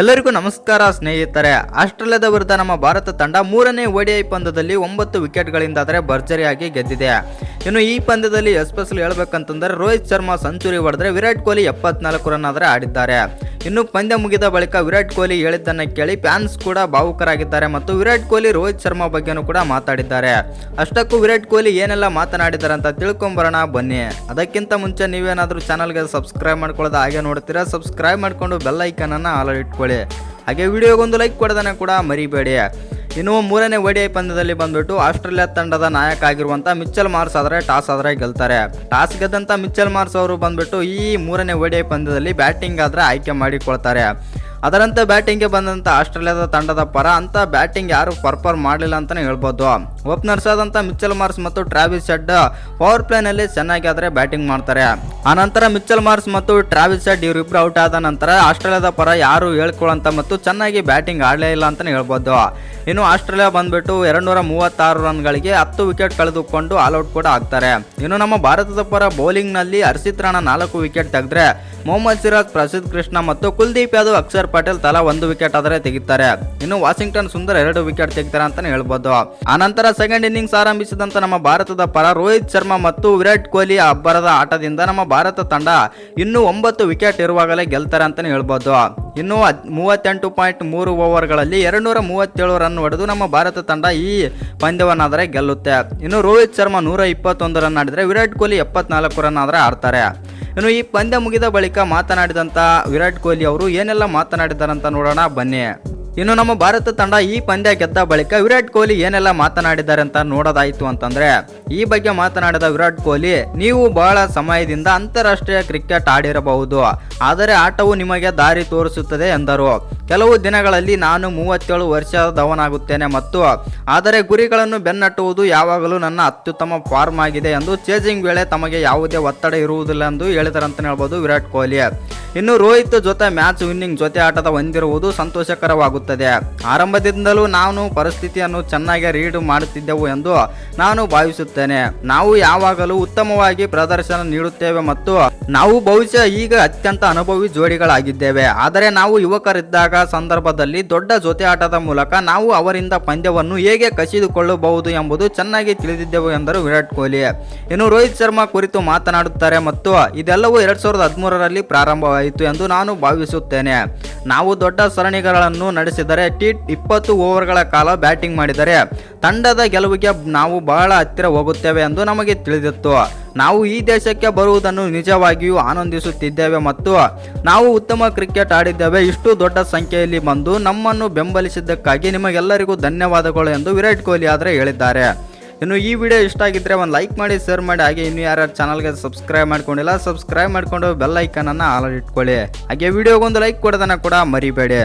ಎಲ್ಲರಿಗೂ ನಮಸ್ಕಾರ ಸ್ನೇಹಿತರೆ. ಆಸ್ಟ್ರೇಲಿಯಾದ ವಿರುದ್ಧ ನಮ್ಮ ಭಾರತ ತಂಡ ಮೂರನೇ ಒಡಿಐ ಪಂದ್ಯದಲ್ಲಿ ಒಂಬತ್ತು ವಿಕೆಟ್ಗಳಿಂದಾದರೆ ಭರ್ಜರಿಯಾಗಿ ಗೆದ್ದಿದೆ. ಇನ್ನು ಈ ಪಂದ್ಯದಲ್ಲಿ ಎಸ್ಪೆಷಲಿ ಹೇಳ್ಬೇಕಂತಂದರೆ, ರೋಹಿತ್ ಶರ್ಮಾ ಸೆಂಚುರಿ ಹೊಡೆದ್ರೆ ವಿರಾಟ್ ಕೊಹ್ಲಿ ಎಪ್ಪತ್ನಾಲ್ಕು ರನ್ ಆದರೆ ಆಡಿದ್ದಾರೆ. ಇನ್ನು ಪಂದ್ಯ ಮುಗಿದ ಬಳಿಕ ವಿರಾಟ್ ಕೊಹ್ಲಿ ಹೇಳಿದ್ದನ್ನ ಕೇಳಿ ಫ್ಯಾನ್ಸ್ ಕೂಡ ಭಾವುಕರಾಗಿದ್ದಾರೆ ಮತ್ತು ವಿರಾಟ್ ಕೊಹ್ಲಿ ರೋಹಿತ್ ಶರ್ಮಾ ಬಗ್ಗೆನೂ ಕೂಡ ಮಾತಾಡಿದ್ದಾರೆ. ಅಷ್ಟಕ್ಕೂ ವಿರಾಟ್ ಕೊಹ್ಲಿ ಏನೆಲ್ಲ ಮಾತನಾಡಿದ್ದಾರೆ ಅಂತ ತಿಳ್ಕೊಂಬರೋಣ ಬನ್ನಿ. ಅದಕ್ಕಿಂತ ಮುಂಚೆ ನೀವೇನಾದರೂ ಚಾನಲ್ಗೆ ಸಬ್ಸ್ಕ್ರೈಬ್ ಮಾಡ್ಕೊಳ್ಳೋದು ಹಾಗೆ ನೋಡ್ತೀರಾ, ಸಬ್ಸ್ಕ್ರೈಬ್ ಮಾಡ್ಕೊಂಡು ಬೆಲ್ ಐಕನನ್ನು ಆಲ್ ಇಟ್ಕೊಳ್ಳಿ. ಹಾಗೆ ವಿಡಿಯೋಗೊಂದು ಲೈಕ್ ಕೊಡೋದನ್ನ ಕೂಡ ಮರಿಬೇಡಿ. ಇನ್ನು ಮೂರನೇ ಒಡಿಐ ಪಂದ್ಯದಲ್ಲಿ ಬಂದ್ಬಿಟ್ಟು ಆಸ್ಟ್ರೇಲಿಯಾ ತಂಡದ ನಾಯಕ ಆಗಿರುವಂತ ಮಿಚ್ಚಲ್ ಮಾರ್ಸ್ ಆದರೆ ಟಾಸ್ ಆದರೆ ಗೆಲ್ತಾರೆ. ಟಾಸ್ ಗೆದ್ದಂತ ಮಿಚ್ಚಲ್ ಮಾರ್ಸ್ ಅವರು ಬಂದ್ಬಿಟ್ಟು ಈ ಮೂರನೇ ಒಡಿಐ ಪಂದ್ಯದಲ್ಲಿ ಬ್ಯಾಟಿಂಗ್ ಆದರೆ ಆಯ್ಕೆ ಮಾಡಿಕೊಳ್ತಾರೆ. ಅದರಂತೆ ಬ್ಯಾಟಿಂಗ್ಗೆ ಬಂದಂಥ ಆಸ್ಟ್ರೇಲಿಯಾದ ತಂಡದ ಪರ ಅಂತ ಬ್ಯಾಟಿಂಗ್ ಯಾರು ಪರ್ಫಾರ್ಮ್ ಮಾಡಲಿಲ್ಲ ಅಂತಲೇ ಹೇಳ್ಬೋದು. ಓಪನರ್ಸ್ ಆದಂಥ ಮಿಚ್ಚಲ್ ಮಾರ್ಸ್ ಮತ್ತು ಟ್ರಾವಿಸ್ ಶೆಡ್ ಪವರ್ ಪ್ಲೇನಲ್ಲಿ ಚೆನ್ನಾಗಿ ಆದರೆ ಬ್ಯಾಟಿಂಗ್ ಮಾಡ್ತಾರೆ. ಆನಂತರ ಮಿಚ್ಚಲ್ ಮಾರ್ಸ್ ಮತ್ತು ಟ್ರಾವಿಸ್ ಶೆಡ್ ಇವರಿಬ್ಬರು ಔಟ್ ಆದ ನಂತರ ಆಸ್ಟ್ರೇಲಿಯಾದ ಪರ ಯಾರು ಹೇಳ್ಕೊಳ್ಳಂತ ಮತ್ತು ಚೆನ್ನಾಗಿ ಬ್ಯಾಟಿಂಗ್ ಆಡಲೇ ಇಲ್ಲ ಅಂತಲೇ ಹೇಳ್ಬೋದು. ಇನ್ನು ಆಸ್ಟ್ರೇಲಿಯಾ ಬಂದ್ಬಿಟ್ಟು ಎರಡು ನೂರ ಮೂವತ್ತಾರು ರನ್ಗಳಿಗೆ ಹತ್ತು ವಿಕೆಟ್ ಕಳೆದುಕೊಂಡು ಆಲ್ ಔಟ್ ಕೂಡ ಆಗ್ತಾರೆ. ಇನ್ನು ನಮ್ಮ ಭಾರತದ ಪರ ಬೌಲಿಂಗ್ನಲ್ಲಿ ಹರ್ಷಿತ್ ರಾಣಾ ನಾಲ್ಕು ವಿಕೆಟ್ ತೆಗೆದ್ರೆ ಮೊಹಮ್ಮದ್ ಸಿರಾಜ್, ಪ್ರಸಿದ್ಧ ಕೃಷ್ಣ ಮತ್ತು ಕುಲ್ದೀಪ್ ಯಾದವ್, ಅಕ್ಷರ್ ಪಟೇಲ್ ತಲಾ ಒಂದು ವಿಕೆಟ್ ಆದರೆ ತೆಗಿತಾರೆ. ಇನ್ನು ವಾಷಿಂಗ್ಟನ್ ಸುಂದರ್ ಎರಡು ವಿಕೆಟ್ ತೆಗಿತಾರೆ ಅಂತಲೇ ಹೇಳ್ಬೋದು. ಆನಂತರ ಸೆಕೆಂಡ್ ಇನ್ನಿಂಗ್ಸ್ ಆರಂಭಿಸಿದಂತ ನಮ್ಮ ಭಾರತದ ಪರ ರೋಹಿತ್ ಶರ್ಮಾ ಮತ್ತು ವಿರಾಟ್ ಕೊಹ್ಲಿ ಅಬ್ಬರದ ಆಟದಿಂದ ನಮ್ಮ ಭಾರತ ತಂಡ ಇನ್ನೂ ಒಂಬತ್ತು ವಿಕೆಟ್ ಇರುವಾಗಲೇ ಗೆಲ್ತಾರೆ ಅಂತಲೇ ಹೇಳ್ಬೋದು. ಇನ್ನು ಮೂವತ್ತೆಂಟು ಪಾಯಿಂಟ್ ಮೂರು ಓವರ್ಗಳಲ್ಲಿ ಎರಡು ನೂರ ಮೂವತ್ತೇಳು ರನ್ ಹೊಡೆದು ನಮ್ಮ ಭಾರತ ತಂಡ ಈ ಪಂದ್ಯವನ್ನಾದರೆ ಗೆಲ್ಲುತ್ತೆ. ಇನ್ನು ರೋಹಿತ್ ಶರ್ಮಾ ನೂರ ಇಪ್ಪತ್ತೊಂದು ರನ್ ಆಡಿದರೆ ವಿರಾಟ್ ಕೊಹ್ಲಿ ಎಪ್ಪತ್ನಾಲ್ಕು ರನ್ ಆದರೆ ಆಡ್ತಾರೆ. ಇನ್ನು ಈ ಪಂದ್ಯ ಮುಗಿದ ಬಳಿಕ ಮಾತನಾಡಿದಂಥ ವಿರಾಟ್ ಕೊಹ್ಲಿ ಅವರು ಏನೆಲ್ಲ ಅಂತ ನೋಡೋಣ, ಬನ್ನಿ. ಇನ್ನು ನಮ್ಮ ಭಾರತ ತಂಡ ಈ ಪಂದ್ಯ ಗೆದ್ದ ಬಳಿಕ ವಿರಾಟ್ ಕೊಹ್ಲಿ ಏನೆಲ್ಲ ಮಾತನಾಡಿದ್ದಾರೆ ಅಂತ ನೋಡೋದಾಯಿತು ಅಂತಂದ್ರೆ, ಈ ಬಗ್ಗೆ ಮಾತನಾಡಿದ ವಿರಾಟ್ ಕೊಹ್ಲಿ, ನೀವು ಬಹಳ ಸಮಯದಿಂದ ಅಂತಾರಾಷ್ಟ್ರೀಯ ಕ್ರಿಕೆಟ್ ಆಡಿರಬಹುದು, ಆದರೆ ಆಟವು ನಿಮಗೆ ದಾರಿ ತೋರಿಸುತ್ತದೆ ಎಂದರು. ಕೆಲವು ದಿನಗಳಲ್ಲಿ ನಾನು ಮೂವತ್ತೇಳು ವರ್ಷದವನಾಗುತ್ತೇನೆ ಮತ್ತು, ಆದರೆ ಗುರಿಗಳನ್ನು ಬೆನ್ನಟ್ಟುವುದು ಯಾವಾಗಲೂ ನನ್ನ ಅತ್ಯುತ್ತಮ ಫಾರ್ಮ್ ಆಗಿದೆ ಎಂದು ಚೇಜಿಂಗ್ ವೇಳೆ ತಮಗೆ ಯಾವುದೇ ಒತ್ತಡ ಇರುವುದಿಲ್ಲ ಎಂದು ಹೇಳಿದರಂತ ಹೇಳ್ಬೋದು ವಿರಾಟ್ ಕೊಹ್ಲಿ. ಇನ್ನು ರೋಹಿತ್ ಜೊತೆ ಮ್ಯಾಚ್ ವಿನ್ನಿಂಗ್ ಜೊತೆ ಆಟದ ಹೊಂದಿರುವುದು ಸಂತೋಷಕರವಾಗುತ್ತದೆ. ಆರಂಭದಿಂದಲೂ ನಾನು ಪರಿಸ್ಥಿತಿಯನ್ನು ಚೆನ್ನಾಗಿ ರೀಡ್ ಮಾಡುತ್ತಿದ್ದೆವು ಎಂದು ನಾನು ಭಾವಿಸುತ್ತೇನೆ. ನಾವು ಯಾವಾಗಲೂ ಉತ್ತಮವಾಗಿ ಪ್ರದರ್ಶನ ನೀಡುತ್ತೇವೆ ಮತ್ತು ನಾವು ಬಹುಶಃ ಈಗ ಅತ್ಯಂತ ಅನುಭವಿ ಜೋಡಿಗಳಾಗಿದ್ದೇವೆ. ಆದರೆ ನಾವು ಯುವಕರಿದ್ದಾಗ ಸಂದರ್ಭದಲ್ಲಿ ದೊಡ್ಡ ಜೊತೆ ಆಟದ ಮೂಲಕ ನಾವು ಅವರಿಂದ ಪಂದ್ಯವನ್ನು ಹೇಗೆ ಕಸಿದುಕೊಳ್ಳಬಹುದು ಎಂಬುದು ಚೆನ್ನಾಗಿ ತಿಳಿದಿದ್ದೆವು ಎಂದರು ವಿರಾಟ್ ಕೊಹ್ಲಿ. ಇನ್ನು ರೋಹಿತ್ ಶರ್ಮಾ ಕುರಿತು ಮಾತನಾಡುತ್ತಾರೆ ಮತ್ತು ಇದೆಲ್ಲವೂ ಎರಡ್ ಸಾವಿರದ ಹದಿಮೂರರಲ್ಲಿ ಪ್ರಾರಂಭವಾಯಿತು ಎಂದು ನಾನು ಭಾವಿಸುತ್ತೇನೆ. ನಾವು ದೊಡ್ಡ ಸರಣಿಗಳನ್ನು ನಡೆಸಿದರೆ ಟಿ ಇಪ್ಪತ್ತು ಓವರ್ಗಳ ಕಾಲ ಬ್ಯಾಟಿಂಗ್ ಮಾಡಿದರೆ ತಂಡದ ಗೆಲುವಿಗೆ ನಾವು ಬಹಳ ಹತ್ತಿರ ಹೋಗುತ್ತೇವೆ ಎಂದು ನಮಗೆ ತಿಳಿದಿತ್ತು. ನಾವು ಈ ದೇಶಕ್ಕೆ ಬರುವುದನ್ನು ನಿಜವಾಗಿಯೂ ಆನಂದಿಸುತ್ತಿದ್ದೇವೆ ಮತ್ತು ನಾವು ಉತ್ತಮ ಕ್ರಿಕೆಟ್ ಆಡಿದ್ದೇವೆ. ಇಷ್ಟು ದೊಡ್ಡ ಸಂಖ್ಯೆಯಲ್ಲಿ ಬಂದು ನಮ್ಮನ್ನು ಬೆಂಬಲಿಸಿದ್ದಕ್ಕಾಗಿ ನಿಮಗೆಲ್ಲರಿಗೂ ಧನ್ಯವಾದಗಳು ಎಂದು ವಿರಾಟ್ ಕೊಹ್ಲಿ ಆದರೆ ಹೇಳಿದ್ದಾರೆ. ಇನ್ನು ಈ ವಿಡಿಯೋ ಇಷ್ಟ ಆಗಿದ್ದರೆ ಒಂದು ಲೈಕ್ ಮಾಡಿ, ಶೇರ್ ಮಾಡಿ. ಹಾಗೆ ಇನ್ನು ಯಾರ್ಯಾರು ಚಾನಲ್ಗೆ ಸಬ್ಸ್ಕ್ರೈಬ್ ಮಾಡ್ಕೊಂಡಿಲ್ಲ, ಸಬ್ಸ್ಕ್ರೈಬ್ ಮಾಡಿಕೊಂಡು ಬೆಲ್ ಐಕನನ್ನು ಆಲ್ ಇಟ್ಕೊಳ್ಳಿ. ಹಾಗೆ ವಿಡಿಯೋಗೊಂದು ಲೈಕ್ ಕೊಡೋದನ್ನು ಕೂಡ ಮರಿಬೇಡಿ.